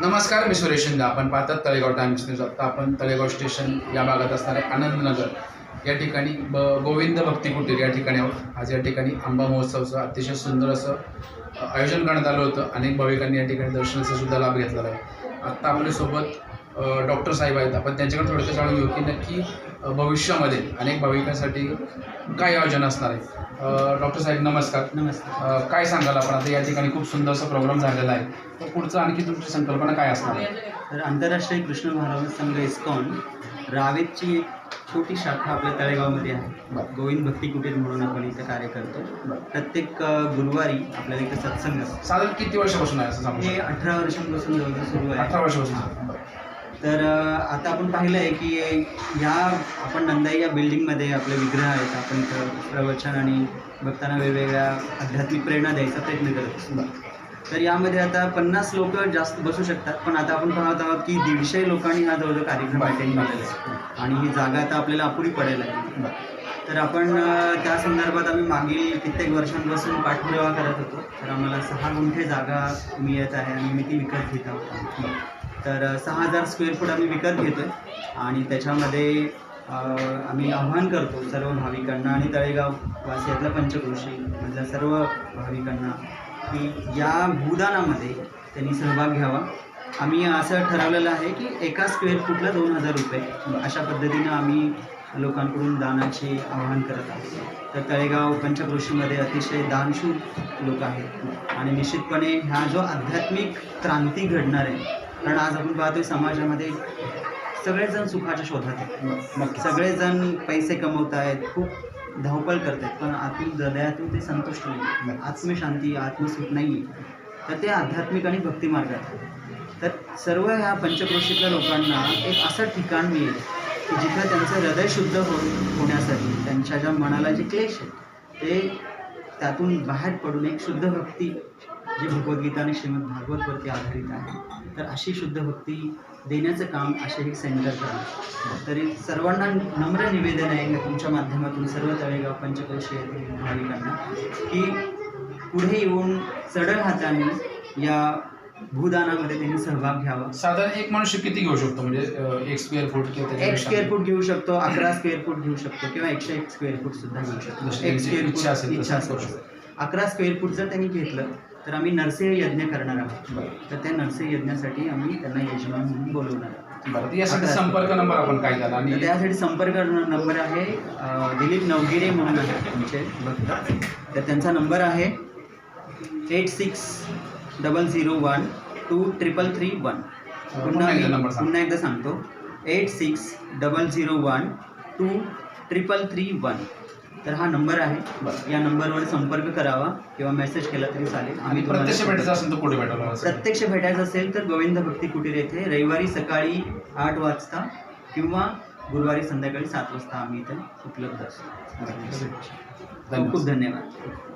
नमस्कार मी सुरेश शिंदे. आपण पाहतात तळेगाव टाइम्स न्यूज आत्ता आपण तळेगाव स्टेशन या भागात असणारे आनंदनगर. या ठिकाणी ब गोविंद भक्ती कुटीर या ठिकाणी आहोत. आज या ठिकाणी आंबा महोत्सवचं अतिशय सुंदर असं आयोजन करण्यात आलं होतं. अनेक भाविकांनी या ठिकाणी दर्शनाचा सुद्धा लाभ घेतलेला आहे. आत्ता आपल्यासोबत डॉक्टर साहेब आहेत. आपण त्यांच्याकडे थोडंसं जाणून घेऊ की नक्की भविष्यामध्ये अनेक भाविकांसाठी काय आयोजन असणार आहे डॉक्टर साहेब नमस्कार. नमस्कार. काय सांगाल आपण? आता या ठिकाणी खूप सुंदरसा प्रोग्राम झालेला आहे. तर पुढचं आणखी तुमची संकल्पना काय असणार आहे? तर आंतरराष्ट्रीय कृष्ण महाराज संघ इस्कॉन रावेतची एक छोटी शाखा आपल्या तळेगावमध्ये आहे. गोविंद भक्ती कुटीर म्हणून आपण इथं कार्य करतो. प्रत्येक गुरुवारी आपल्याला इथं सत्संग असतो. साधारण किती वर्षापासून आहे असं हे? अठरा वर्षांपासून जवळजवळ सुरू अठरा आहे वर्षापासून. बरं. तर आता आपण पाहिलं आहे की ह्या आपण नंदाई या बिल्डिंगमध्ये आपले विग्रह आहेत आपण प्रवचन आणि भक्तांना वेगवेगळ्या आध्यात्मिक प्रेरणा द्यायचा प्रयत्न करत असतो. तर यामध्ये आता पन्नास लोक जास्त बसू शकतात पण आता आपण पाहत आहोत की दीडशे लोकांनी हा जवळजवळ कार्यक्रम. अटेंड केलेला आहे आणि ही जागा आता आपल्याला अपुरी पडेल आहे. तर आपण त्या संदर्भात आम्ही मागील कित्येक वर्षांपासून पाठपुरावा करत होतो तर आम्हाला सहा गुंठे जागा मिळत आहे आणि मी ती विकत घेत आहोत. तर सहा हजार स्क्वेअर फूट आम्ही विकत घेतो आहे आणि त्याच्यामध्ये आम्ही आव्हान करतो सर्व भाविकांना आणि तळेगाव वासियातल्या पंचक्रोशी मधल्या सर्व भाविकांना की या भूदानामध्ये त्यांनी सहभाग घ्यावा. आम्ही असं ठरवलेलं आहे की एका स्क्वेअर फूटला दोन हजार रुपये. अशा पद्धतीनं आम्ही लोकांकडून दानाचे आवाहन करत आहोत. तर तळेगाव पंचक्रोशीमध्ये अतिशय दानशूर लोक आहेत. आणि निश्चितपणे हा जो आध्यात्मिक क्रांती घडणार आहे कारण आज आपण पाहतोय समाजामध्ये सगळेजण सुखाच्या शोधात आहेत. सगळेजण पैसे कमवत आहेत खूप धावपळ करत आहेत पण आतून हृदयातून ते संतुष्ट नाही आत्मशांती आत्मसुख नाही तर ते आध्यात्मिक आणि भक्ती मार्गात आहे. तर सर्व ह्या पंचक्रोशीतल्या लोकांना एक असं ठिकाण मिळेल की जिथं त्यांचं हृदय शुद्ध हो होण्यासाठी त्यांच्या ज्या मनाला जे क्लेश आहेत ते त्यातून बाहेर पडून एक शुद्ध भक्ती जी भगवद्गीता आणि श्रीमद भागवतवरती आधारित आहे. तर अशी शुद्ध भक्ती देण्याचं काम असे हे सेंटर करेल तरी सर्वांना नम्र निवेदन आहे तुमच्या माध्यमातून सर्व तळेगाव पंचक्रोशी येथील भाविकांना की पुढे येऊन सडळ हाताने या भूदानामध्ये त्यांनी सहभाग घ्यावा. साधारण एक मनुष्य किती घेऊ शकतो? म्हणजे एक स्क्वेअर फूट किंवा एक? स्क्वेअर फूट घेऊ शकतो अकरा स्क्वेअर फूट घेऊ शकतो किंवा एकशे एक स्क्वेअर फूट सुद्धा घेऊ शकतो. एक स्क्वेअर इच्छा फूट करू असेल अकरा स्क्वेअर फूट जर त्यांनी घेतलं तर आम्ही नरसिंह यज्ञ करणार आहोत. तर त्या नरसिंह यज्ञासाठी आम्ही त्यांना यजमान म्हणून बोलवणार आहोत. बरं यासाठी. संपर्क नंबर आपण काय आणि तर त्यासाठी संपर्क नंबर आहे दिलीप नवगिरे म्हणून आहे तुमचे भक्त तर त्यांचा नंबर आहे eight six double zero one two triple three one. पुन्हा. पुन्हा एकदा सांगतो. Eight six double zero one two triple three one. तर हा नंबर आहे. या नंबरवर संपर्क करावा किंवा मेसेज केला तरी चालेल. आणि प्रत्यक्ष भेटायचं असेल तर कुठे भेटायला? प्रत्यक्ष भेटायचं असेल तर गोविंद भक्ती कुटीर येथे रविवारी सकाळी आठ वाजता किंवा गुरुवारी संध्याकाळी सात वाजता आम्ही इथे उपलब्ध असतो. खूप खूप धन्यवाद.